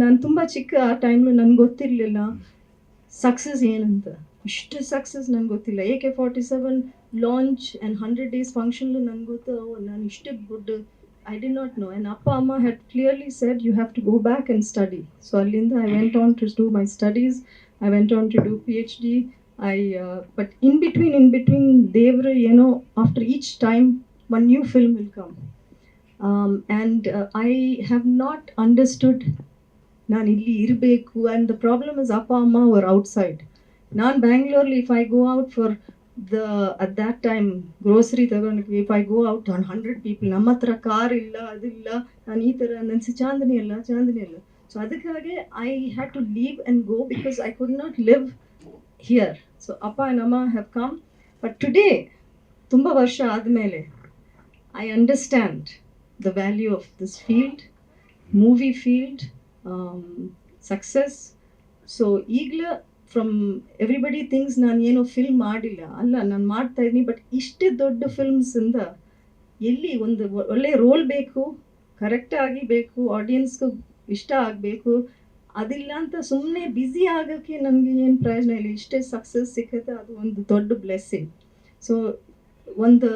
ನಾನು ತುಂಬ ಚಿಕ್ಕ ಆ ಟೈಮ್ ನನಗೆ ಗೊತ್ತಿರಲಿಲ್ಲ. ಸಕ್ಸಸ್ ಏನಂತ? ಇಷ್ಟು ಸಕ್ಸಸ್ ನನಗೆ ಗೊತ್ತಿಲ್ಲ. A K forty seven launch and hundred days ಫಂಕ್ಷನ್ಲು ನನಗೆ ಗೊತ್ತು ನಾನು ಇಷ್ಟು good I did not know and ಅಪ್ಪ, ಅಮ್ಮ had clearly said you have to go back and study so ಅಲ್ಲಿಂದ I went on to do my studies I went on to do P H D I but in between in between ದೇವರು ಏನೋ after each time one new film will come and I have not understood ನಾನು ಇಲ್ಲಿ ಇರಬೇಕು and the problem is ಅಪ್ಪ, ಅಮ್ಮ hour outside ನಾನು ಬ್ಯಾಂಗ್ಳೂರ್ಲಿ if I go out for the at that time grocery ತಗೊಂಡು if I go out on hundred people ನಮ್ಮ ಹತ್ರ car ಇಲ್ಲ ಅದಿಲ್ಲ ನಾನು ಈ ಥರ ನನ್ನ ಚಾಂದಿನಿ ಅಲ್ಲ ಚಾಂದಿನಿ ಅಲ್ಲ. ಸೊ ಅದಕ್ಕಾಗಿ I had to leave and go because I could not live here so ಅಪ್ಪ ಆ್ಯಂಡ್ ಅಮ್ಮ ಹ್ಯಾವ್ ಕಮ್ ಬಟ್ ಟುಡೇ ತುಂಬ ವರ್ಷ ಆದಮೇಲೆ I understand the value of this field movie field success so ಈಗಲೇ ಫ್ರಮ್ ಎವ್ರಿಬಡಿ ಥಿಂಗ್ಸ್ ನಾನು ಏನೋ film ಮಾಡಿಲ್ಲ. ಅಲ್ಲ ನಾನು ಮಾಡ್ತಾ ಇದ್ದೀನಿ ಬಟ್ ಇಷ್ಟೇ ದೊಡ್ಡ ಫಿಲ್ಮ್ಸಿಂದ ಎಲ್ಲಿ ಒಂದು ಒಳ್ಳೆಯ ರೋಲ್ ಬೇಕು ಕರೆಕ್ಟಾಗಿ ಬೇಕು ಆಡಿಯನ್ಸ್ಗೂ ಇಷ್ಟ ಆಗಬೇಕು ಅದಿಲ್ಲ ಅಂತ ಸುಮ್ಮನೆ ಬ್ಯುಸಿ ಆಗೋಕ್ಕೆ ನನಗೆ ಏನು ಪ್ರಯೋಜನ ಇಲ್ಲ. ಇಷ್ಟೇ ಸಕ್ಸಸ್ ಸಿಕ್ಕತ್ತೆ ಅದು ಒಂದು ದೊಡ್ಡ ಬ್ಲೆಸ್ಸಿಂಗ್ ಸೊ ಒಂದು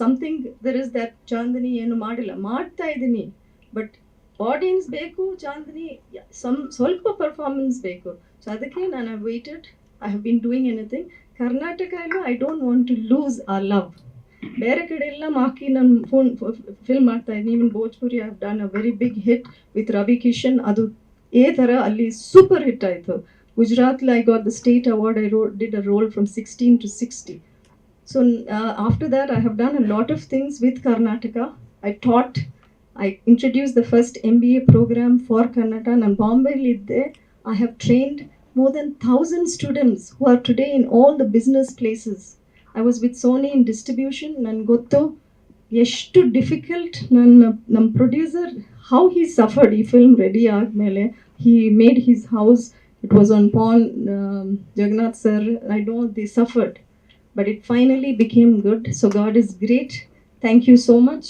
something there is that Chandini ಏನು ಮಾಡಿಲ್ಲ. ಮಾಡ್ತಾ ಇದ್ದೀನಿ ಬಟ್ ಆಡಿಯನ್ಸ್ ಬೇಕು, ಚಾಂದಿನಿ ಸಮ್ ಸ್ವಲ್ಪ ಪರ್ಫಾರ್ಮೆನ್ಸ್ ಬೇಕು. ಸೊ ಅದಕ್ಕೆ ನಾನು I waited I have been doing anything Karnataka ಎಲ್ಲ I don't want to lose ಆ ಲವ್ ಬೇರೆ ಕಡೆ ಎಲ್ಲ ಮಾಕಿ ನಾನು ಫೋನ್ ಫಿಲ್ಮ್ ಮಾಡ್ತಾ ಇದ್ದೀನಿ. Even Bhojpuri have done a very big hit with Ravi Kishan ಅದು ಏ ಥರ ಅಲ್ಲಿ ಸೂಪರ್ ಹಿಟ್ ಆಯಿತು. ಗುಜರಾತ್ಲಿ I got the state award I rho did a role from sixteen to sixty so after that I have done a lot of things with Karnataka I thought I introduce the first M B A program for Karnataka ನಾನು ಬಾಂಬೆಲಿದ್ದೆ I have trained more than 1000 students who are today in all the business places. I was with Sony in distribution. ನನ್ಗೆ ಗೊತ್ತು ಎಷ್ಟು difficult ನನ್ನ ನಮ್ಮ producer how he suffered ಈ film ready ಆದಮೇಲೆ he made his house it was on pawn Jagannath sir I do the suffered but it finally became good so God is great thank you so much